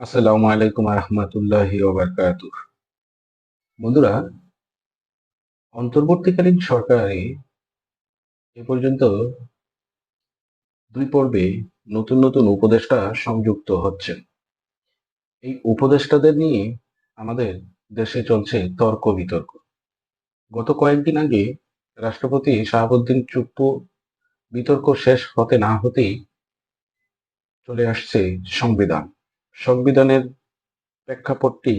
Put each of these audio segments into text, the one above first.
আসসালামু আলাইকুম ওবারকাতুহ বন্ধুরা, অন্তর্বর্তীকালীন সরকারে এ পর্যন্ত দুই পর্বে নতুন নতুন উপদেষ্টা সংযুক্ত হচ্ছেন। এই উপদেষ্টাদের নিয়ে আমাদের দেশে চলছে তর্ক বিতর্ক। গত কয়েকদিন আগে রাষ্ট্রপতি শাহাবুদ্দিন চুপ্পু বিতর্ক শেষ হতে না হতেই চলে আসছে সংবিধান। সংবিধানের প্রেক্ষাপটটি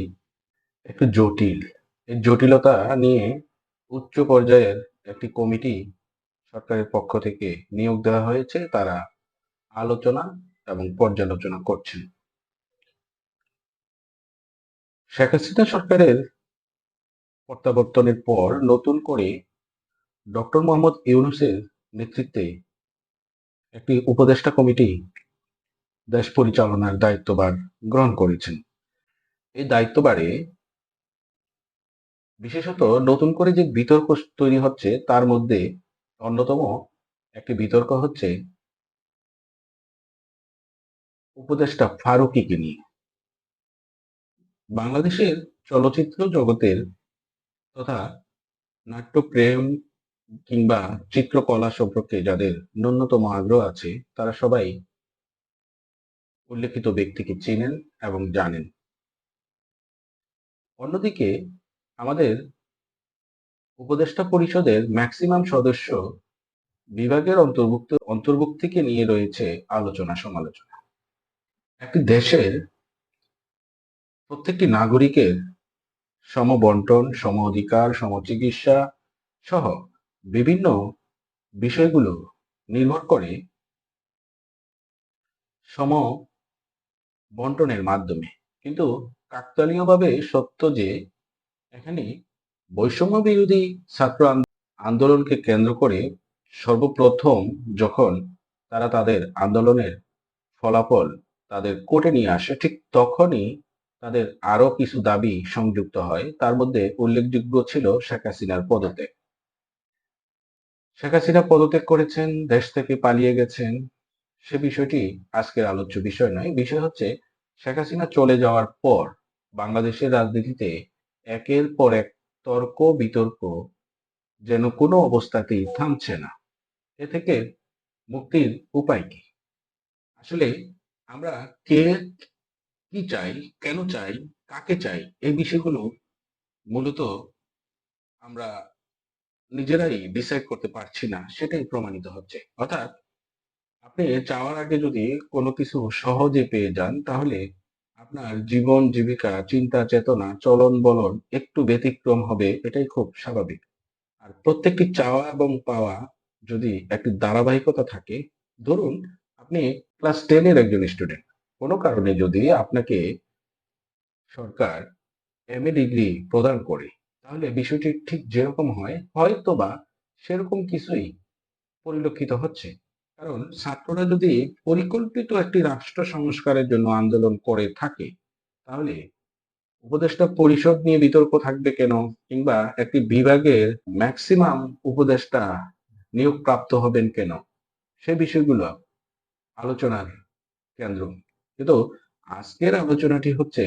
একটু জটিল। এই জটিলতা নিয়ে উচ্চ পর্যায়ের একটি কমিটি সরকারের পক্ষ থেকে নিয়োগ দেওয়া হয়েছে। তারা আলোচনা এবং পর্যালোচনা করছেন। শেখ হাসিনা সরকারের প্রত্যাবর্তনের পর নতুন করে ডক্টর মোহাম্মদ ইউনুসের নেতৃত্বে একটি উপদেষ্টা কমিটি দেশ পরিচালনার দায়িত্বভার গ্রহণ করেছেন। এই দায়িত্বভারে বিশেষত নতুন করে যে বিতর্ক তৈরি হচ্ছে, তার মধ্যে অন্যতম একটি বিতর্ক হচ্ছে উপদেষ্টা ফারুকিকে নিয়ে। বাংলাদেশের চলচ্চিত্র জগতের তথা নাট্যপ্রেম কিংবা চিত্রকলা সম্পর্কে যাদের ন্যূনতম আগ্রহ আছে, তারা সবাই উল্লেখিত ব্যক্তিকে চেনেন এবং জানেন। অন্যদিকে আমাদের উপদেষ্টা পরিষদের ম্যাক্সিমাম সদস্য বিভাগের অন্তর্ভুক্ত, অন্তর্ভুক্তিকে নিয়ে রয়েছে আলোচনা সমালোচনা। একটি দেশের প্রত্যেকটি নাগরিকের সমবন্টন সম অধিকার সম চিকিৎসা সহ বিভিন্ন বিষয়গুলো নির্ভর করে সম বন্টনের মাধ্যমে। কিন্তু কাকতালীয়ভাবে সত্য যে, এখানে বৈষম্য বিরোধী ছাত্র আন্দোলনকে কেন্দ্র করে সর্বপ্রথম যখন তারা তাদের আন্দোলনের ফলাফল তাদের কোর্টে নিয়ে আসে, ঠিক তখনই তাদের আরও কিছু দাবি সংযুক্ত হয়। তার মধ্যে উল্লেখযোগ্য ছিল শেখ হাসিনার পদত্যাগ। শেখ হাসিনা পদত্যাগ করেছেন, দেশ থেকে পালিয়ে গেছেন। সে বিষয়টি আজকের আলোচ্য বিষয় নয়। বিষয় হচ্ছে শেখ হাসিনা চলে যাওয়ার পর বাংলাদেশের রাজনীতিতে একের পর এক তর্ক, বিতর্ক যেন কোনো অবস্থাতেই থামছে না। এ থেকে মুক্তির উপায় কি? আসলে আমরা কে কি চাই, কেন চাই, কাকে চাই এই বিষয়গুলো মূলত আমরা নিজেরাই ডিসাইড করতে পারছি না, সেটাই প্রমাণিত হচ্ছে। অর্থাৎ আপনি চাওয়ার আগে যদি কোনো কিছু সহজে পেয়ে যান, তাহলে আপনার জীবন, জীবিকা, চিন্তা, চেতনা, চলন বলন একটু ব্যতিক্রম হবে, এটাই খুব স্বাভাবিক। আর প্রত্যেকটি চাওয়া এবং পাওয়া যদি একটি ধারাবাহিকতা থাকে, ধরুন আপনি ক্লাস টেনের একজন স্টুডেন্ট। কোনো কারণে যদি আপনাকে সরকার এম এ ডিগ্রি প্রদান করে, তাহলে বিষয়টি ঠিক যেরকম হয় হয়তো বা সেরকম কিছুই পরিলক্ষিত হচ্ছে। কারণ ছাত্ররা যদি পরিকল্পিত একটি রাষ্ট্র সংস্কারের জন্য আন্দোলন করে থাকে, তাহলে উপদেষ্টা পরিষদ নিয়ে বিতর্ক থাকবে কেন? কিংবা একটি বিভাগের ম্যাক্সিমাম উপদেষ্টা নিয়োগ প্রাপ্ত হবেন কেন? সে বিষয়গুলো আলোচনার কেন্দ্র। কিন্তু আজকের আলোচনাটি হচ্ছে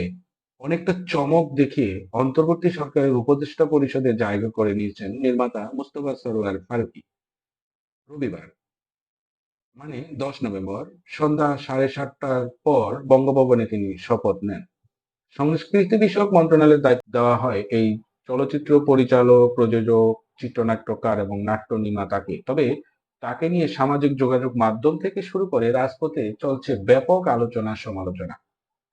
অনেকটা চমক দেখিয়ে অন্তর্বর্তী সরকারের উপদেষ্টা পরিষদে জায়গা করে নিয়েছেন নির্মাতা মুস্তফা সরোয়ার ফারুকি। রবিবার মানে দশ নভেম্বর সন্ধ্যা সাড়ে সাতটার পর বঙ্গভবনে তিনি শপথ নেন। সংস্কৃতি বিষয়ক মন্ত্রণালয়ের দায়িত্ব দেওয়া হয় এই চলচ্চিত্র পরিচালক, প্রযোজক, চিত্রনাট্যকার এবং নাট্য নির্মাতাকে। তবে তাকে নিয়ে সামাজিক যোগাযোগ মাধ্যম থেকে শুরু করে রাজপথে চলছে ব্যাপক আলোচনা সমালোচনা।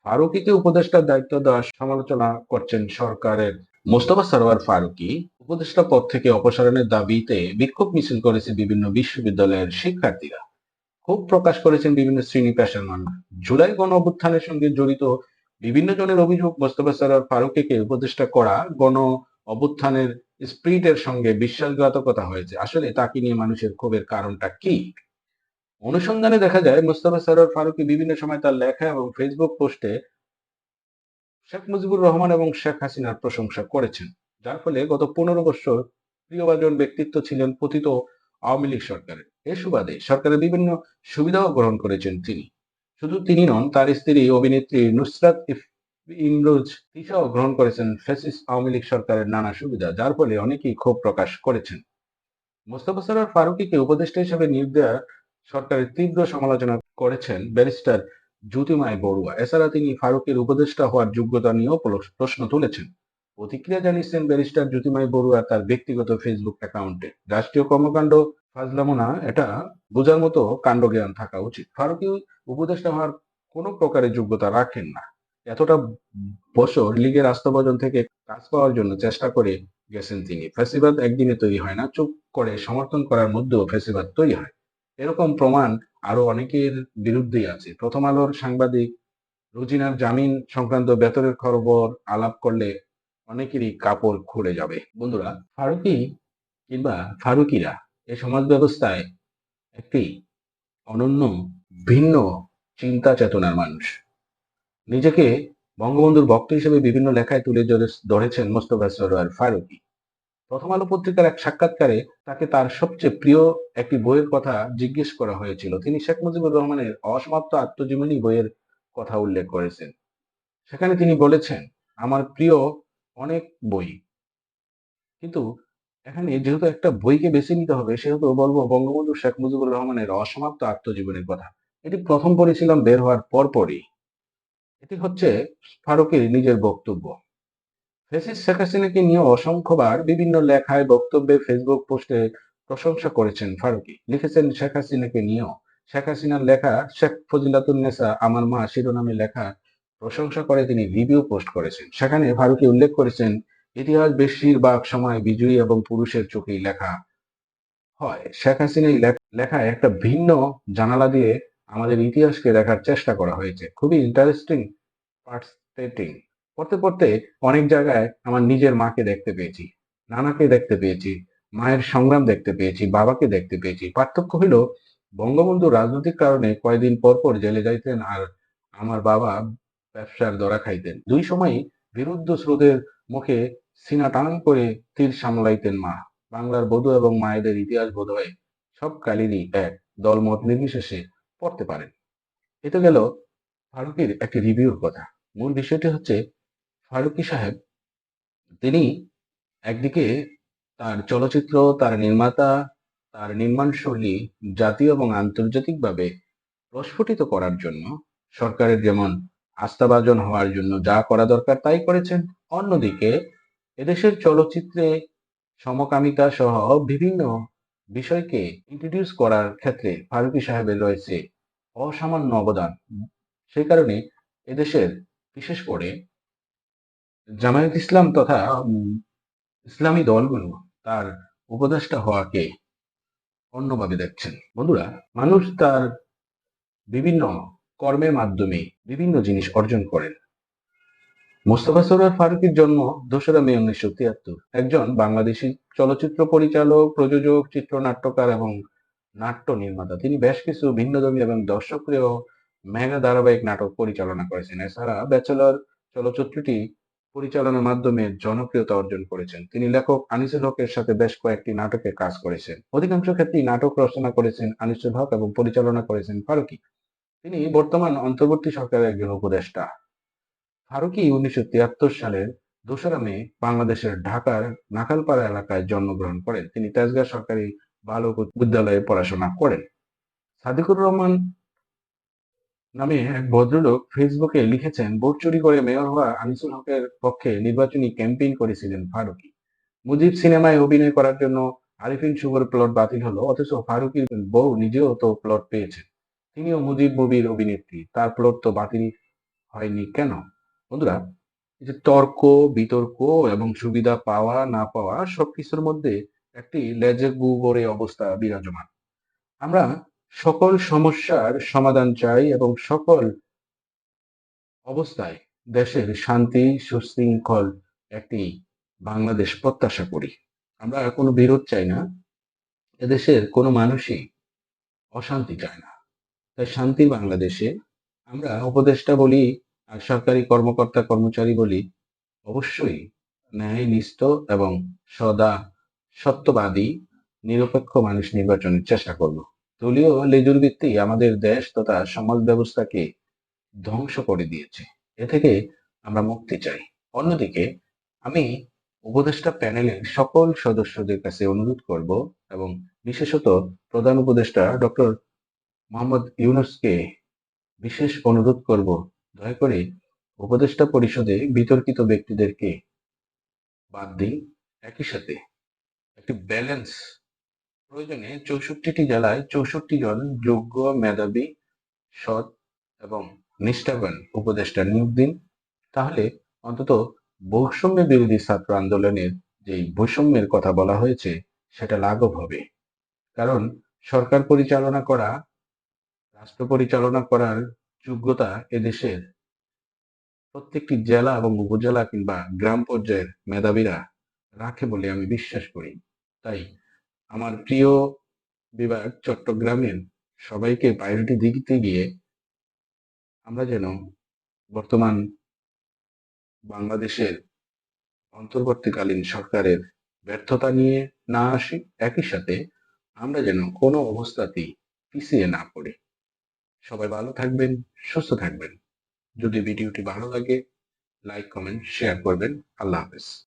ফারুকিকে উপদেষ্টার দায়িত্ব দেওয়ার সমালোচনা করছেন সরকারের মোস্তফা সরোয়ার ফারুকি। উপদেষ্টা পদ থেকে অপসারণের দাবিতে বিক্ষোভ মিছিল করেছে বিভিন্ন বিশ্ববিদ্যালয়ের শিক্ষার্থীরা। ক্ষোভ প্রকাশ করেছেন বিভিন্ন শ্রেণি পেশার মানুষ জুলাই গণ অভ্যুত্থানের সঙ্গে জড়িত বিভিন্ন জনের অভিযোগ, মোস্তফা সরোয়ার ফারুকিকে উপদেষ্টা করা গণ অভ্যুত্থানের স্প্রিটের সঙ্গে বিশ্বাসঘাতকতা হয়েছে। আসলে তাকে নিয়ে মানুষের ক্ষোভের কারণটা কি? অনুসন্ধানে দেখা যায়, মুস্তফা সরোয়ার ফারুকি বিভিন্ন সময় তার লেখা এবং ফেসবুক পোস্টে শেখ মুজিবুর রহমান এবং শেখ হাসিনার প্রশংসা করেছেন। যার ফলে গত পনেরো বছর প্রিয়ভাজন ব্যক্তিত্ব ছিলেন পতিত আওয়ামী লীগ সরকারের। এ সুবাদে সরকারের বিভিন্ন সুবিধাও গ্রহণ করেছেন তিনি। শুধু তিনি নন, তার স্ত্রী, অভিনেত্রী নুসরাত ইমরোজ তিশাও গ্রহণ করেছেন ফ্যাসিস্ট আওয়ামী লীগ সরকারের নানা সুবিধা, যার ফলে অনেকেই ক্ষোভ প্রকাশ করেছেন। মোস্তফা সরোয়ার ফারুকিকে উপদেষ্টা হিসেবে নিয়োগ দেওয়া সরকারের তীব্র সমালোচনা করেছেন ব্যারিস্টার জ্যোতিমাই বড়ুয়া। এছাড়া তিনি ফারুকের উপদেষ্টা হওয়ার যোগ্যতা নিয়েও প্রশ্ন তুলেছেন। প্রতিক্রিয়া জানিয়েছেন ব্যারিস্টার জ্যোতিমাই বড়ুয়া তার ব্যক্তিগত ফেসবুক অ্যাকাউন্টে রাষ্ট্রীয় কর্মকাণ্ড ফাজলামো না, এটা বোঝার মতো কাণ্ডজ্ঞান থাকা উচিত। ফারুকি উপদেষ্টা হওয়ার কোনো প্রকারের যোগ্যতা রাখেন না। এতটা বছর লীগের আস্থাভাজন থেকে কাজ পাওয়ার জন্য চেষ্টা করে গেছেন তিনি। ফ্যাসিবাদ একদিনে তৈরি হয় না, চুপ করে সমর্থন করার মধ্যেও ফ্যাসিবাদ তৈরি হয়। এরকম প্রমাণ আরও অনেকের বিরুদ্ধেই আছে। প্রথম আলোর সাংবাদিক রুজিনার জামিন সংক্রান্ত বেতনের খবর আলাপ করলে অনেকেরই কাপড় খুলে যাবে। বন্ধুরা, ফারুকি কিংবা ফারুকিরা এই সমাজ ব্যবস্থায় একটি অনন্য, ভিন্ন চিন্তা চেতনার মানুষ। নিজেকে বঙ্গবন্ধুর ভক্ত হিসেবে বিভিন্ন লেখায় তুলে ধরে- ধরেছেন মোস্তফা সরোয়ার ফারুকি। প্রথম আলো পত্রিকার এক সাক্ষাৎকারে তাকে তার সবচেয়ে প্রিয় একটি বইয়ের কথা জিজ্ঞেস করা হয়েছিল। তিনি শেখ মুজিবুর রহমানের অসমাপ্ত আত্মজীবনী বইয়ের কথা উল্লেখ করেছেন। সেখানে তিনি বলেছেন, আমার প্রিয় অনেক বই। কিন্তু এখানে যেহেতু একটা বইকে বেছে নিতে হবে, সেহেতু বলব বঙ্গবন্ধু শেখ মুজিবুর রহমানের অসমাপ্ত আত্মজীবনের কথা। এটি প্রথম পড়েছিলাম বের হওয়ার পরপরই। এটি হচ্ছে ফারুকের নিজের বক্তব্য। ফেসিস শেখ হাসিনাকে নিয়ে অসংখ্যবার বিভিন্ন লেখায় বক্তব্যে ফেসবুক পোস্টে প্রশংসা করেছেন ফারুকি। লিখেছেন শেখ হাসিনাকে নিয়েও। শেখ হাসিনার লেখা শেখ ফজিলাতুন্নেসা আমার মা শিরোনামে লেখা প্রশংসা করে তিনি রিভিউ পোস্ট করেছেন। সেখানে ফারুকি উল্লেখ করেছেন, ইতিহাস বেশিরভাগ সময় বিজয়ী এবং পুরুষের চোখেই লেখা হয়। শেখ হাসিনা এই লেখায় একটা ভিন্ন জানালা দিয়ে আমাদের ইতিহাসকে দেখার চেষ্টা করা হয়েছে। খুবই ইন্টারেস্টিং পার্সপেক্টিং পড়তে পড়তে অনেক জায়গায় আমার নিজের মাকে দেখতে পেয়েছি, নানাকে দেখতে পেয়েছি, মায়ের সংগ্রাম দেখতে পেয়েছি, বাবাকে দেখতে পেয়েছি। পার্থক্য হলো বঙ্গবন্ধু রাজনৈতিক কারণে কয়েকদিন পর পর জেলে যাইতেন আর আমার বাবা ব্যবসার দরা খাইতেন। দুই সময়ই বিরুদ্ধ স্রোতের মুখে সিনা টান করে তীর সামলাইতেন মা। বাংলার বধূ এবং মায়েদের ইতিহাস বোধ হয় সব কালেরই এক দলমত নির্বিশেষে পড়তে পারেন। এটা গেল ফারুকির একটি রিভিউর কথা। মূল বিষয়টি হচ্ছে, ফারুকি সাহেব, তিনি একদিকে তার চলচ্চিত্র, তার নির্মাতা, তার নির্মাণ শৈলী জাতীয় এবং আন্তর্জাতিকভাবে প্রস্ফুটিত করার জন্য সরকারের যেমন আস্থাভাজন হওয়ার জন্য যা করা দরকার তাই করেছেন। অন্যদিকে এদেশের চলচ্চিত্রে সমকামিতা সহ বিভিন্ন বিষয়কে ইন্ট্রোডিউস করার ক্ষেত্রে ফারুকি সাহেবের রয়েছে অসামান্য অবদান। সেই কারণে এদেশের, বিশেষ করে জামায়াত ইসলাম তথা ইসলামী দলগুলো তার উপদেষ্টা হওয়াকে অন্যভাবে দেখছেন। বন্ধুরা, মানুষ তার বিভিন্ন কর্মের মাধ্যমে বিভিন্ন জিনিস অর্জন করেন। মোস্তফা সরোয়ার ফারুকের জন্ম দোসরা মে উনিশশো তিয়াত্তর। একজন বাংলাদেশি চলচ্চিত্র পরিচালক, প্রযোজক, চিত্রনাট্যকার এবং নাট্য নির্মাতা। তিনি বেশ কিছু ভিন্নধর্মী এবং দর্শকপ্রিয় মেগা ধারাবাহিক নাটক পরিচালনা করেছেন। এছাড়া ব্যাচেলর চলচ্চিত্রটি পরিচালনার মাধ্যমে জনপ্রিয়তা অর্জন করেছেন। তিনি লেখক আনিসুল হকের সাথে বেশ কয়েকটি নাটকে কাজ করেছেন। অধিকাংশ ক্ষেত্রেই নাটক রচনা করেছেন আনিসুল হক এবং পরিচালনা করেছেন ফারুকি। তিনি বর্তমান অন্তর্বর্তী সরকারের একজন উপদেষ্টা। ফারুকি উনিশশো তিয়াত্তর সালের দোসরা মে বাংলাদেশের ঢাকার নাকালপাড়া এলাকায় জন্মগ্রহণ করেন। তিনি তেজগাঁ সরকারি বালক বিদ্যালয়ে পড়াশোনা করেন। সাদিকুর রহমান নামে এক ভদ্রলোক ফেসবুকে লিখেছেন ভোট চুরি করে মেয়র হওয়া আনিসুল হকের পক্ষে নির্বাচনী ক্যাম্পেইন করেছিলেন ফারুকি। মুজিব সিনেমায় অভিনয় করার জন্য আরিফিন শুভর প্লট বাতিল হলো, অথচ ফারুকির বউ নিজেও তো প্লট পেয়েছেন। তিনিও মুজিব মুভির অভিনেত্রী। তার প্লট তো বাতিল হয়নি কেন? বন্ধুরা যে তর্ক, বিতর্ক এবং সুবিধা পাওয়া, না পাওয়া সবকিছুর মধ্যে একটি লেজে গুবরে অবস্থা বিরাজমান। আমরা সকল সমস্যার সমাধান চাই এবং সকল অবস্থায় দেশের শান্তি, সুশৃঙ্খল একটি বাংলাদেশ প্রত্যাশা করি। আমরা কোনো বিরোধ চাই না, এদেশের কোনো মানুষই অশান্তি চায় না। তাই শান্তির বাংলাদেশে আমরা উপদেষ্টা বলি আর সরকারি কর্মকর্তা কর্মচারী বলি অবশ্যই ন্যায় ন্যায়নিষ্ঠ এবং সদা সত্যবাদী, নিরপেক্ষ মানুষ নির্বাচনের চেষ্টা করব। দলীয় লেজুর ভিত্তি আমাদের দেশ তথা সমাজ ব্যবস্থাকে ধ্বংস করে দিয়েছে। এ থেকে আমরা মুক্তি চাই। অন্যদিকে আমি উপদেষ্টা প্যানেলের সকল সদস্যদের কাছে অনুরোধ করব এবং বিশেষত প্রধান উপদেষ্টা ডক্টর মোহাম্মদ ইউনুসকে বিশেষ অনুরোধ করব, দয়া করে উপদেষ্টা পরিষদে বিতর্কিত ব্যক্তিদেরকে বাদ দিন। একই সাথে একটি ব্যালেন্স প্রয়োজনে চৌষট্টিটি জেলায় চৌষট্টি জন যোগ্য মেধাবী, সৎ এবং নিষ্ঠাবান উপদেষ্টা নিয়োগ দিন। তাহলে অন্তত বৈষম্য বিরোধী ছাত্র আন্দোলনের যে বৈষম্যের কথা বলা হয়েছে, সেটা লাঘব হবে। কারণ সরকার পরিচালনা করা রাষ্ট্র পরিচালনা করার যোগ্যতা এদেশের প্রত্যেকটি জেলা এবং উপজেলা কিংবা গ্রাম পর্যায়ের মেধাবীরা রাখে বলে আমি বিশ্বাস করি। তাই আমার প্রিয় বিভাগ চট্টগ্রামের সবাইকে প্রায়োরিটি দিতে গিয়ে আমরা যেন বর্তমান বাংলাদেশের অন্তর্বর্তীকালীন সরকারের ব্যর্থতা নিয়ে না আসি, একই সাথে আমরা যেন কোনো অবস্থাতেই পিছিয়ে না পড়ি। সবাই ভালো থাকবেন, সুস্থ থাকবেন। যদি ভিডিওটি ভালো লাগে লাইক কমেন্ট শেয়ার করবেন। আল্লাহ হাফেজ।